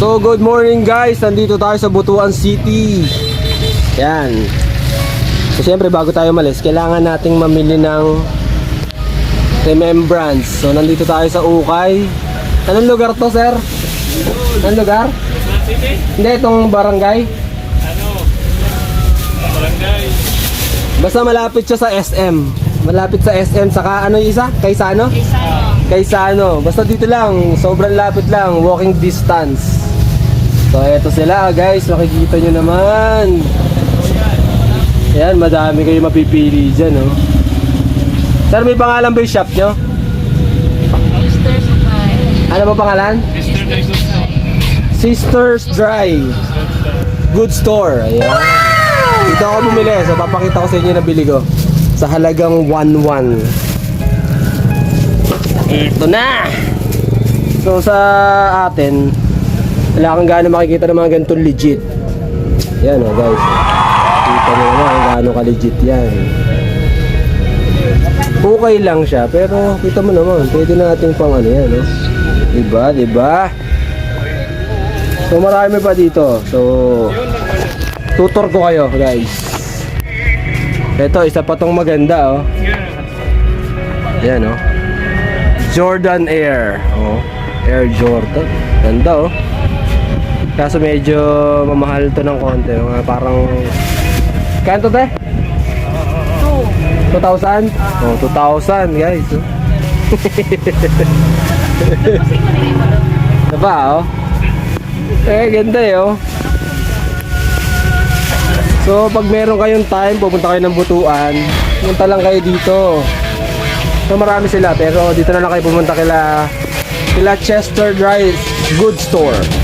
So good morning guys, nandito tayo sa Butuan City. Yan. So syempre bago tayo malis, kailangan nating mamili ng remembrance. So nandito tayo sa Ukay. Anong lugar to sir? Anong lugar? Hindi, itong barangay. Ano? Barangay. Basta malapit siya sa SM. Malapit sa SM, saka ano yung isa? Kaysano? Kaysano. Basta dito lang, sobrang lapit lang, walking distance. So eto sila guys, makikita nyo naman. Yan, madami kayo mapipili dyan, oh. Sir, may pangalan ba yung shop nyo? Mr. Sakay. Ano ba pangalan? Mr. Na. Sisters Dry. Good store. Ayan. Dito ako bumili. So, papakita ko sa inyo na bili ko. Sa halagang 1-1. Ito na! So, sa atin, wala kang gaano makikita ng mga ganitong legit. Yan o, guys. Kita mo naman kung gaano ka-legit yan. Okay lang siya, pero kita mo naman, pwede natin pang ano yan, no? Diba, diba? So marami pa dito. So tutor ko kayo, guys. Ito, isa pa tong maganda, oh. Yan, oh. Jordan Air. Oh, Air Jordan. Ganda, oh. Kaso medyo mamahal to ng konti. Mga parang... Kanto, te? 2,000? Oh, 2,000, guys. Oh. diba, oh? Eh, ganda eh, oh. So, pag meron kayong time, pupunta kayo ng butuan, pumunta lang kayo dito. So, marami sila, pero dito na lang kayo pumunta kila, kila Chester Drive Good Store.